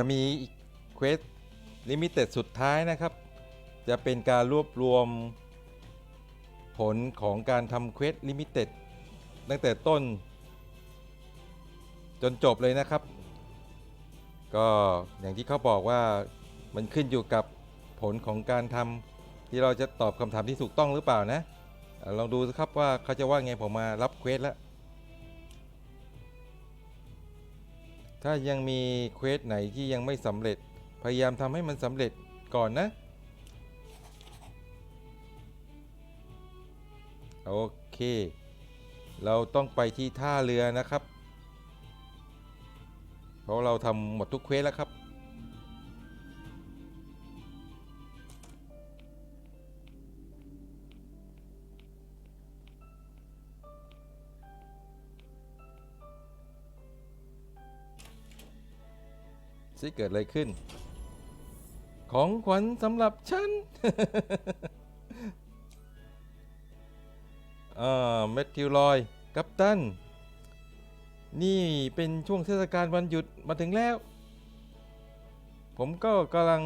จะมีเควสลิมิเต็ดสุดท้ายนะครับ จะเป็นการรวบรวมผลของการทำเควสลิมิเต็ดตั้งแต่ต้น จนจบเลยนะครับ ก็อย่างที่เขาบอกว่ามันขึ้นอยู่กับผลของการทำที่เราจะตอบคำถามที่ถูกต้องหรือเปล่านะอะลองดูสิครับว่าเขาจะว่าไงผมมารับเควสแล้ว ถ้ายังมีเควสไหนที่ยังไม่สำเร็จ พยายามทำให้มันสำเร็จก่อนนะ โอเค เราต้องไปที่ท่าเรือนะครับ เพราะเราทำหมดทุกเควสแล้วครับ สิเกิดอะไรขึ้น ของขวัญสำหรับฉันอ่าเมทธิวลอย กัปตัน นี่เป็นช่วงเทศกาลวันหยุดมาถึงแล้ว ผมก็กำลัง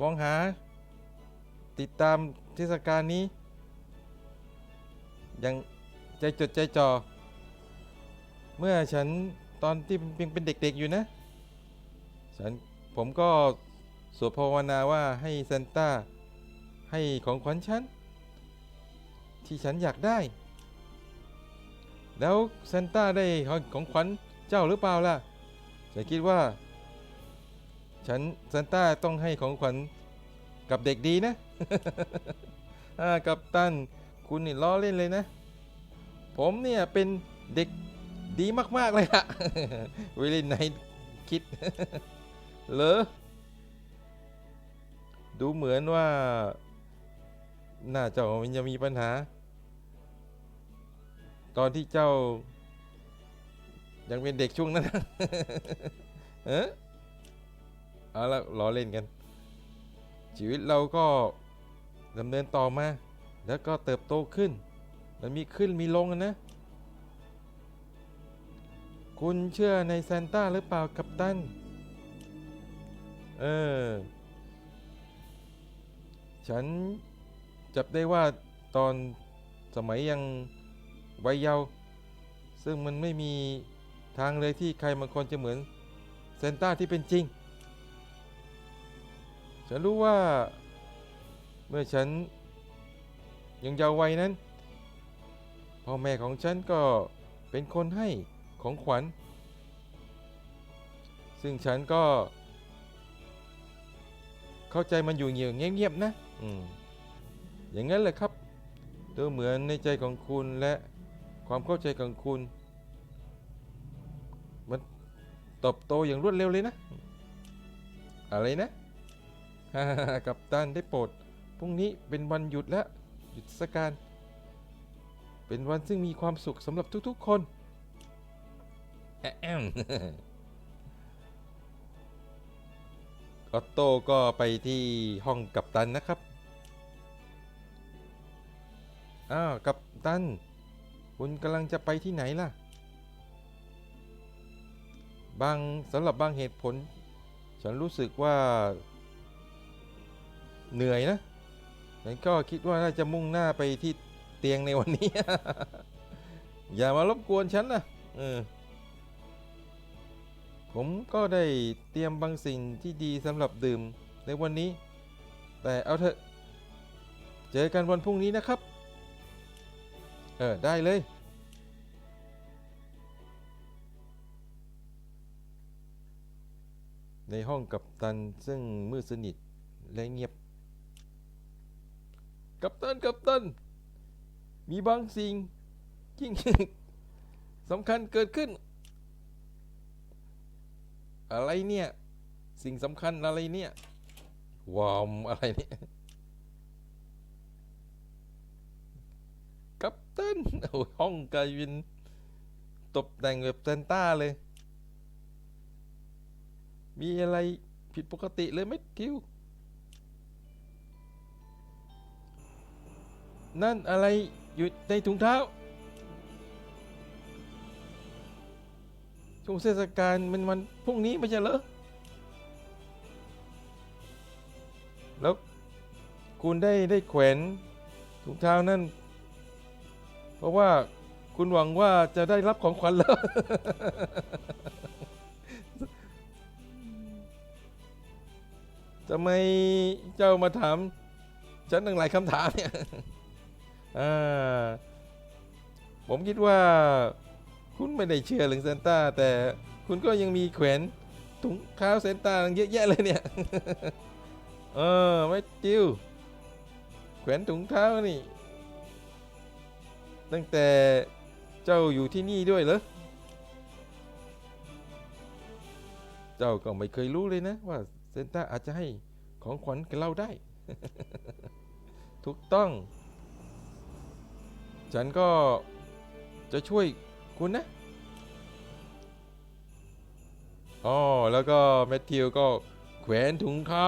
มองหา ติดตามเทศกาลนี้ ยังใจจดใจจ่อเมื่อฉัน ตอนที่ยังเป็นเด็กๆอยู่นะ ฉันผมก็สวดภาวนาว่าให้ซานต้าให้ของขวัญฉัน ที่ฉันอยากได้ แล้วซานต้าได้ของขวัญเจ้าหรือเปล่าล่ะ ฉันคิดว่า ฉันซานต้าต้องให้ของขวัญกับเด็กดีนะกับตันคุณนี่ล้อเล่นเลยนะ ผมเนี่ยเป็นเด็ก ดีมาก ๆ เลยอะเวลินไหนคิดเหรอดูเหมือนว่า หน่าเจ้ามันจะมีปัญหา ตอนที่เจ้า ยังเป็นเด็กช่วงนั้นเออเอาละล้อเล่นกัน ชีวิตเราก็ดำเนินต่อมา แล้วก็เติบโตขึ้น มันมีขึ้นมีลงนะ คุณเชื่อในซานต้าหรือเปล่ากัปตัน เออ ฉันจับได้ว่าตอนสมัยยังวัยเยาว์ซึ่งมันไม่มีทางเลยที่ใครบางคนจะเหมือนซานต้าที่เป็นจริง ฉันรู้ว่าเมื่อฉันยังเยาว์วัยนั้นพ่อแม่ของฉันก็เป็นคนให้ ของขวัญ ซึ่งฉันก็ เข้าใจมันอยู่เงียบเงียบๆนะอืมอย่างนั้นแหละครับดูเหมือนในใจของคุณและความเข้าใจของคุณ มันเตบโตอย่างรวดเร็วเลยนะ อะไรนะกับตันได้โปรดพรุ่งนี้เป็นวันหยุดแล้วหยุดเทศกาลเป็นวันซึ่งมีความสุขสำหรับทุกๆคน อออตโต้ก็ไปที่ห้องกัปตันนะครับ อ้าว กัปตัน คุณกำลังจะไปที่ไหนล่ะ บางสำหรับบางเหตุผล ฉันรู้สึกว่า เหนื่อยนะ ฉันก็คิดว่าน่าจะมุ่งหน้าไปที่เตียงในวันนี้ อย่ามารบกวนฉันนะเออ ผมก็ได้เตรียมบางสิ่งที่ดีสำหรับดื่มในวันนี้ แต่เอาเถอะ เจอกันวันพรุ่งนี้นะครับ เออ ได้เลย ในห้องกับตันซึ่งมืดสนิทและเงียบ กัปตัน กัปตัน มีบางสิ่งยิ่งสำคัญเกิดขึ้น อะไรเนี่ย สิ่งสำคัญอะไรเนี่ยวอมอะไรเนี่ยกัปตันโอ้ห้องกลายเป็นตกแต่งแบบเซนต้าเลย มีอะไรผิดปกติเลยไหมทิว นั่นอะไรอยู่ในถุงเท้า ช่วงเทศกาลมันวันพรุ่งนี้ไม่ใช่เหรอ แล้วคุณได้ได้แขวนถุงเท้านั่น เพราะว่าคุณหวังว่าจะได้รับของขวัญแล้วทำไมเจ้ามาถาม ฉันตั้งหลายคำถามเนี่ยผมคิดว่า คุณไม่ได้เชื่อเรื่องเซนต้า แต่คุณก็ยังมีแขวนถุงเท้าเซนต้าตั้งเยอะแยะเลยเนี่ย เออไม่จิวแขวนถุงเท้านี่ ตั้งแต่เจ้าอยู่ที่นี่ด้วยเหรอ เจ้าก็ไม่เคยรู้เลยนะ ว่าเซนต้าอาจจะให้ของขวัญกับเราได้ ถูกต้อง ฉันก็จะช่วย คุณนะอ๋อแล้วก็แมทธิวก็แขวนถุงเท้า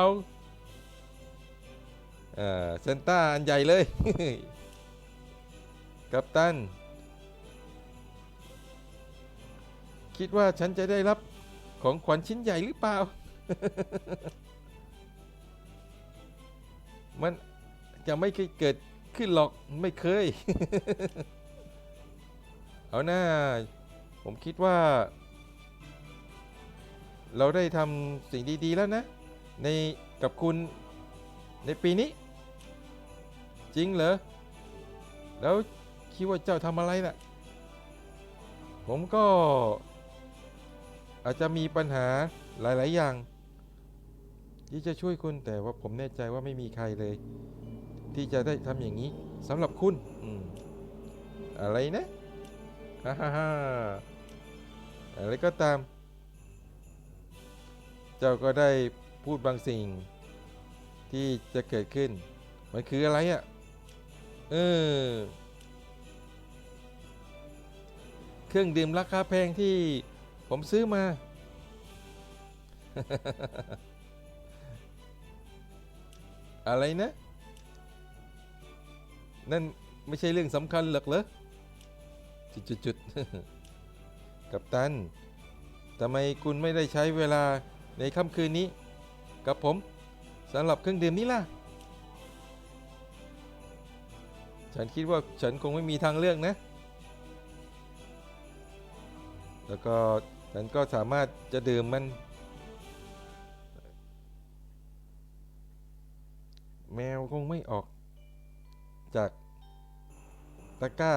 เอ่อเซนต้าอันใหญ่เลย กัปตัน คิดว่าฉันจะได้รับของขวัญชิ้นใหญ่หรือเปล่า มันจะไม่เคยเกิดขึ้นหรอกไม่เคย เอาหน้า ผมคิดว่า เราได้ทำสิ่งดีๆแล้วนะ ในกับคุณในปีนี้ จริงเหรอ แล้วคิดว่าเจ้าทำอะไรน่ะ ผมก็ อาจจะมีปัญหาหลาย ๆ อย่าง ที่จะช่วยคุณแต่ว่าผมแน่ใจว่าไม่มีใครเลย ที่จะได้ทำอย่างนี้สำหรับคุณ อืมอะไรนะ ฮ่าฮ่าฮ่าอะไรก็ตาม เจ้าก็ได้พูดบางสิ่งที่จะเกิดขึ้น มันคืออะไรอะ่ะ เออ เครื่องดื่มราคาแพงที่ผมซื้อมา อะไรนะ นั่นไม่ใช่เรื่องสำคัญหรอกเหรอ จุดๆกัปตันทำไมคุณไม่ได้ใช้เวลาในค่ำคืนนี้ กับผมสำหรับเครื่องดื่มนี้ล่ะ ฉันคิดว่าฉันคงไม่มีทางเลือกนะ แล้วก็ฉันก็สามารถจะดื่มมัน แมวคงไม่ออกจากตะกร้า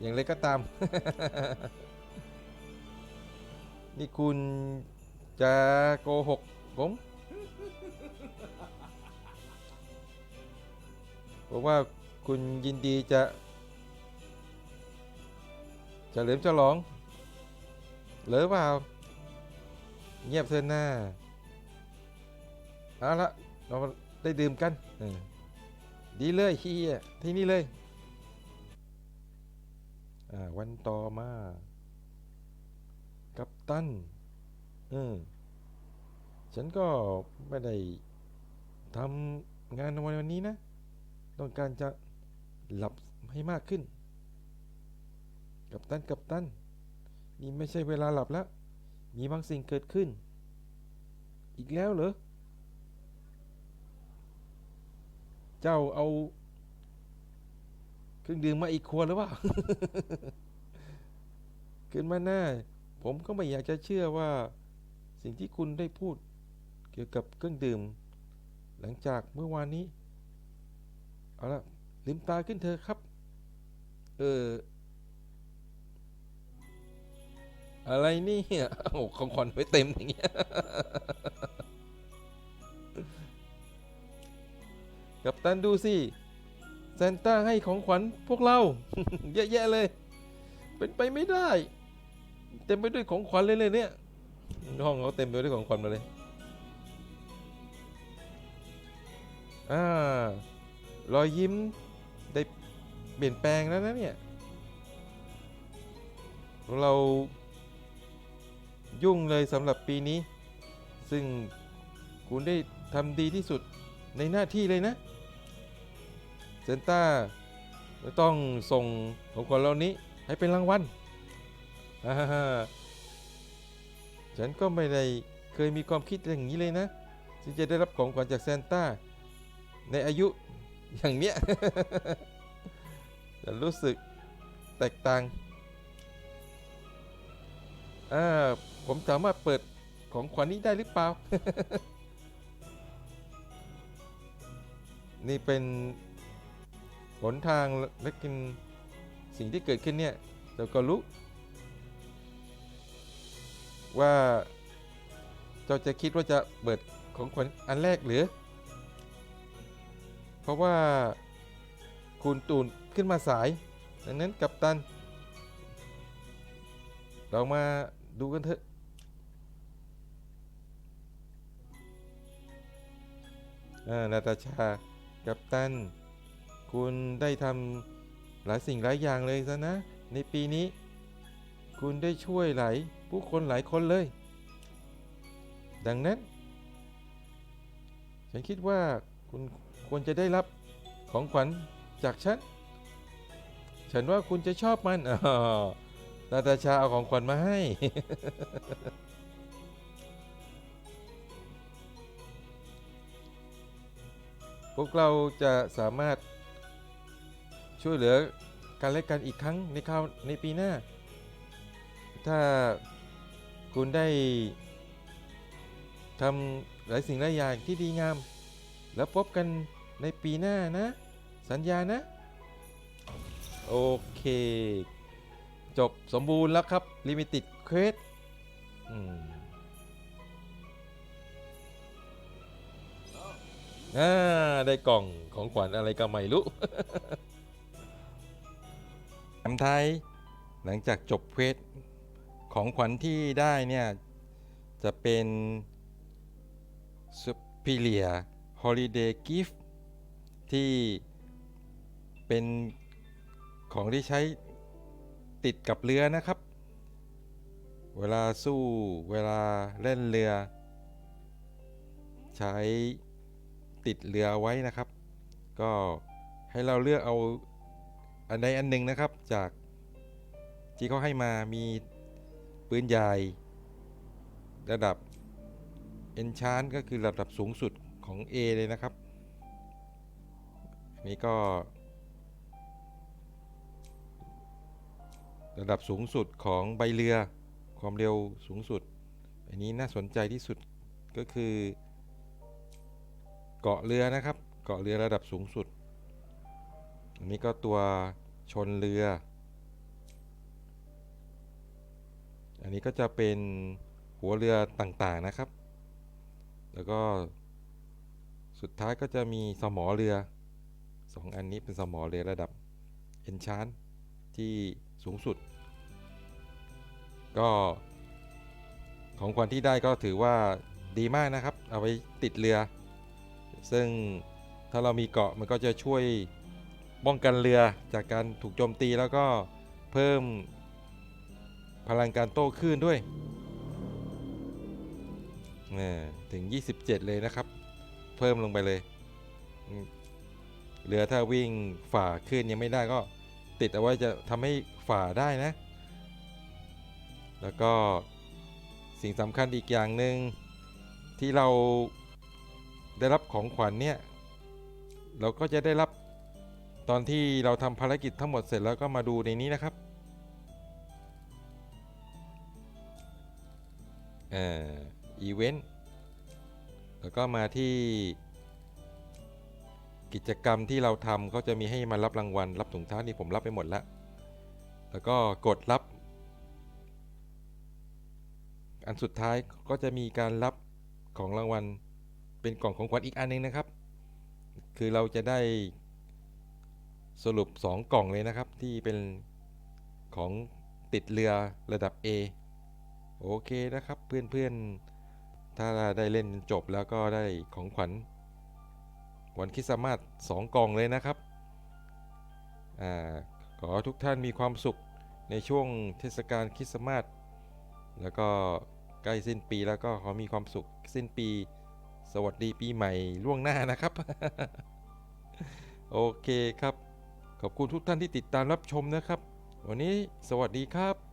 อย่างไรก็ตาม นี่คุณจะโกหกผมบอกว่าคุณยินดีจะจะเฉลิมฉลองเหรือเปล่า เงียบเถินหน้าเอาละเราได้ดื่มกันดีเลยเฮียที่นี่เลย วันต่อมา กัปตันเออฉันก็ไม่ได้ทำงานในวันนี้นะ ต้องการจะหลับให้มากขึ้น กัปตัน กัปตัน นี่ไม่ใช่เวลาหลับแล้ว มีบางสิ่งเกิดขึ้น อีกแล้วเหรอ เจ้าเอา เครื่องดื่มมาอีกขวดหรือเปล่าขึ้นมาหน้า ผมก็ไม่อยากจะเชื่อว่า สิ่งที่คุณได้พูด เกี่ยวกับเครื่องดื่ม หลังจากเมื่อวานนี้ เอาละลืมตาขึ้นเถอะครับ เออ อะไรนี่โอ้ของขวัญไว้เต็มอย่างเงี้ยกับตันดูสิ ซนต้าให้ของขวัญพวกเรา เยอะแยะเลย เป็นไปไม่ได้ เต็มไปด้วยของขวัญเลยเลยเนี่ย ห้องเขาเต็มไปด้วยของขวัญมาเลยอ่ารอยยิ้มได้เปลี่ยนแปลงแล้วนะเนี่ย เรายุ่งเลยสำหรับปีนี้ ซึ่งคุณได้ทำดีที่สุดในหน้าที่เลยนะ ซนต้าจะต้องส่งของขวัญเหล่านี้ให้เป็นรางวัลฉันก็ไม่ได้เคยมีความคิดอย่างนี้เลยนะที่จะได้รับของขวัญจากซนต้า ในอายุอย่างเนี้ยฉันรู้สึกแตกต่างอ่าผมสามารถเปิดของขวัญนี้ได้หรือเปล่า นี่เป็น หนทางและกินสิ่งที่เกิดขึ้นเนี่ยเราก็รู้ ว่าเจ้าจะคิดว่าจะเปิดของขวัญอันแรกหรือ เพราะว่าคุณตูนขึ้นมาสาย ดังนั้นกัปตัน เรามาดูกันเถอะอ่านาตาชา กัปตัน คุณได้ทำหลายสิ่งหลายอย่างเลยซะนะ ในปีนี้ คุณได้ช่วยหลายผู้คนหลายคนเลย ดังนั้น ฉันคิดว่าคุณควรจะได้รับของขวัญจากฉัน ฉันว่าคุณจะชอบมันอ๋อนาตาชาเอาของขวัญมาให้ พวกเราจะสามารถ ช่วยเหลือกันและกันอีกครั้งในคราวในปีหน้า ถ้าคุณได้ทำหลายสิ่งหลายอย่างที่ดีงาม แล้วพบกันในปีหน้านะ สัญญานะ โอเค จบสมบูรณ์แล้วครับ Limited Quest อืมอ่า ได้กล่องของขวัญอะไรก็ไม่รู้ ทำไทย หลังจากจบเควสของขวัญที่ได้เนี่ย จะเป็น Superior Holiday Gift ที่เป็นของที่ใช้ติดกับเรือนะครับ เวลาสู้เวลาเล่นเรือ ใช้ติดเรือไว้นะครับ ก็ให้เราเลือกเอา อันใดอันหนึ่งนะครับจากที่เขาให้มามีปืนใหญ่ ระดับ Enchant ก็คือระดับสูงสุดของ A เลยนะครับอันนี้ก็ ระดับสูงสุดของใบเรือความเร็วสูงสุด อันนี้น่าสนใจที่สุดก็คือ เกาะเรือนะครับ เกาะเรือระดับสูงสุด นนี้ก็ตัวชนเรือ อันนี้ก็จะเป็นหัวเรือต่างๆนะครับ แล้วก็สุดท้ายก็จะมีสมอเรือสองอันนี้เป็นสมอเรือระดับ Enchant ที่สูงสุด ก็ของขวัญที่ได้ก็ถือว่าดีมากนะครับ เอาไว้ติดเรือ ซึ่งถ้าเรามีเกาะมันก็จะช่วย ป้องกันเรือจากการถูกโจมตีแล้วก็เพิ่มพลังการโต้คลื่นด้วยนี่ถึง 27 เลยนะครับ เพิ่มลงไปเลย เรือถ้าวิ่งฝ่าคลื่นยังไม่ได้ก็ติดเอาไว้จะทำให้ฝ่าได้นะ แล้วก็สิ่งสำคัญอีกอย่างหนึ่งที่เราได้รับของขวัญเนี่ย เราก็จะได้รับ ตอนที่เราทำภารกิจทั้งหมดเสร็จแล้วก็มาดูในนี้นะครับเอ่ออีเวนต์แล้วก็มาที่กิจกรรมที่เราทำก็จะมีให้มารับรางวัล รับถุงเท้านี่ผมรับไปหมดแล้ว แล้วก็กดรับ อันสุดท้ายก็จะมีการรับของรางวัลเป็นกล่องของขวัญอีกอันหนึงนะครับ คือเราจะได้ สรุป 2 กล่องเลยนะครับ ที่เป็นของติดเรือระดับ A โอเคนะครับเพื่อนๆ ถ้าได้เล่นจบแล้วก็ได้ของขวัญ วันคริสต์มาส2กล่องเลยนะครับอขอทุกท่านมีความสุขในช่วงเทศกาลคริสต์มาสแล้วก็ใกล้สิ้นปีแล้วก็ขอมีความสุขสิ้นปี สวัสดีปีใหม่ล่วงหน้านะครับ โอเคครับ ขอบคุณทุกท่านที่ติดตามรับชมนะครับ วันนี้สวัสดีครับ